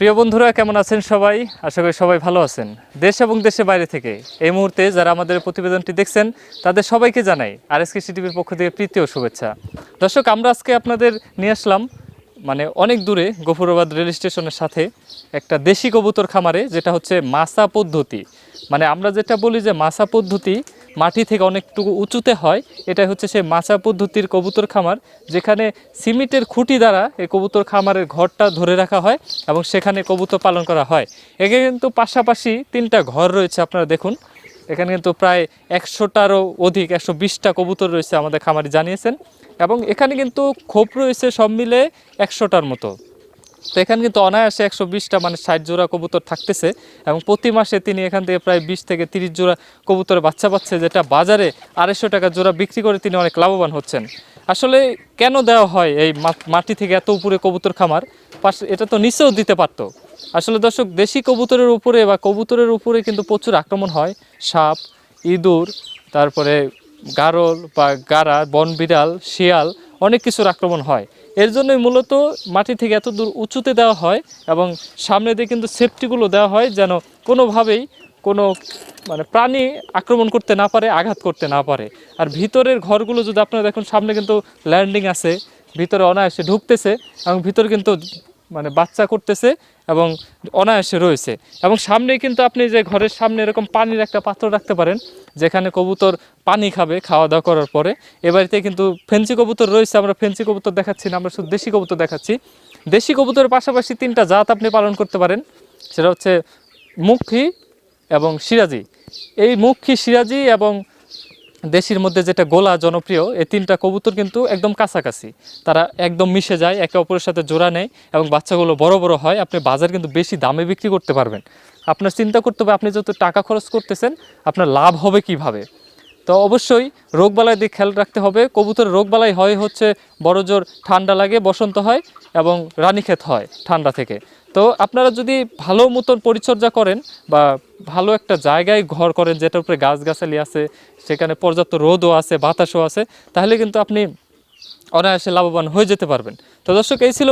প্রিয় বন্ধুরা, কেমন আছেন সবাই? আশা করি সবাই ভালো আছেন। দেশ এবং দেশের বাইরে থেকে এই মুহূর্তে যারা আমাদের প্রতিবেদনটি দেখছেন, তাদের সবাইকে জানাই আর এস টিভির পক্ষ থেকে প্রীতি ও শুভেচ্ছা। দর্শক, আমরা আজকে আপনাদের নিয়ে আসলাম মানে অনেক দূরে গফুরাবাদ রেল স্টেশনের সাথে একটা দেশি কবুতর খামারে, যেটা হচ্ছে মাসা পদ্ধতি। মানে আমরা যেটা বলি যে মাসা পদ্ধতি মাটি থেকে অনেকটুকু উঁচুতে হয়। এটাই হচ্ছে সেই মাচা পদ্ধতির কবুতর খামার, যেখানে সিমেন্টের খুঁটি দ্বারা এই কবুতর খামারের ঘরটা ধরে রাখা হয় এবং সেখানে কবুতর পালন করা হয়। এখানে কিন্তু পাশাপাশি তিনটা ঘর রয়েছে, আপনারা দেখুন। এখানে কিন্তু প্রায় একশোটারও অধিক, একশো বিশটা কবুতর রয়েছে আমাদের খামারি জানিয়েছেন। এবং এখানে কিন্তু খোপ রয়েছে সব মিলে একশোটার মতো। তো এখানে কিন্তু অনায়াসে একশো বিশটা মানে ষাট জোড়া কবুতর থাকতেছে এবং প্রতি মাসে তিনি এখান থেকে প্রায় বিশ থেকে তিরিশ জোড়া কবুতরের বাচ্চা পাচ্ছে, যেটা বাজারে আড়াইশো টাকা জোড়া বিক্রি করে তিনি অনেক লাভবান হচ্ছেন। আসলে কেন দেওয়া হয় এই মাটি থেকে এত উপরে কবুতর খামার? পাশে, এটা তো নিচেও দিতে পারতো। আসলে দর্শক, দেশি কবুতরের উপরে বা কবুতরের উপরে কিন্তু প্রচুর আক্রমণ হয়। সাপ, ইঁদুর, তারপরে গারল বা গারা বন বিড়াল শিয়াল অনেক কিছুর আক্রমণ হয়। এর জন্যই মূলত মাটি থেকে এত দূর উঁচুতে দেওয়া হয় এবং সামনে দিয়ে কিন্তু সেফটিগুলো দেওয়া হয় যেন কোনোভাবেই কোনো মানে প্রাণী আক্রমণ করতে না পারে, আঘাত করতে না পারে। আর ভিতরের ঘরগুলো যদি আপনারা দেখুন, সামনে কিন্তু ল্যান্ডিং আছে, ভিতরে অনায়াসে ঢুকতেছে এবং ভিতরে কিন্তু মানে বাচ্চা করতেছে এবং অনায়াসে রয়েছে। এবং সামনে কিন্তু আপনি যে ঘরের সামনে এরকম পানির একটা পাত্র রাখতে পারেন, যেখানে কবুতর পানি খাবে খাওয়া দাওয়া করার পরে। এ বাড়িতে কিন্তু ফেন্সি কবুতর রয়েছে, আমরা ফেন্সি কবুতর দেখাচ্ছি না, আমরা শুধু দেশি কবুতর দেখাচ্ছি। দেশি কবুতরের পাশাপাশি তিনটা জাত আপনি পালন করতে পারেন, সেটা হচ্ছে মুখী এবং সিরাজি। এই মুখী, সিরাজি এবং দেশির মধ্যে যেটা গোলা জনপ্রিয়, এই তিনটা কবুতর কিন্তু একদম কাছাকাছি। তারা একদম মিশে যায়, একে অপরের সাথে জোড়া নেয় এবং বাচ্চাগুলো বড় বড় হয়, আপনি বাজার কিন্তু বেশি দামে বিক্রি করতে পারবেন। আপনার চিন্তা করতে হবে, আপনি যত টাকা খরচ করতেছেন, আপনার লাভ হবে কীভাবে? তো অবশ্যই রোগবালাই দিয়ে খেয়াল রাখতে হবে। কবুতরের রোগবালাই হয় হচ্ছে বড় জোর ঠান্ডা লাগে, বসন্ত হয় এবং রানীক্ষেত হয় ঠান্ডা থেকে। তো আপনারা যদি ভালো মতন পরিচর্যা করেন বা ভালো একটা জায়গায় ঘর করেন যেটার উপরে গাছগাছালি আছে, সেখানে পর্যাপ্ত রোদও আছে, বাতাসও আছে, তাহলে কিন্তু আপনি অনায়াসে লাভবান হয়ে যেতে পারবেন। তো দর্শক, এই ছিল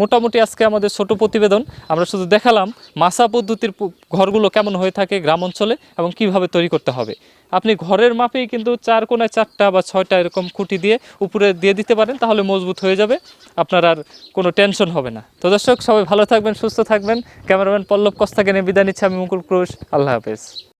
মোটামুটি আজকে আমাদের ছোট প্রতিবেদন। আমরা শুধু দেখালাম মাসা পদ্ধতির ঘরগুলো কেমন হয়ে থাকে গ্রাম অঞ্চলে এবং কীভাবে তৈরি করতে হবে। আপনি ঘরের মাপেই কিন্তু চার কোনায় চারটা বা ছয়টা এরকম খুঁটি দিয়ে উপরে দিয়ে দিতে পারেন, তাহলে মজবুত হয়ে যাবে। আপনার আর কোনো টেনশন হবে না। তো দর্শক, সবাই ভালো থাকবেন, সুস্থ থাকবেন। ক্যামেরাম্যান পল্লব কস্তাকে নিয়ে বিদায় নিচ্ছে আমি মুকুল ক্রোশ। আল্লাহ হাফেজ।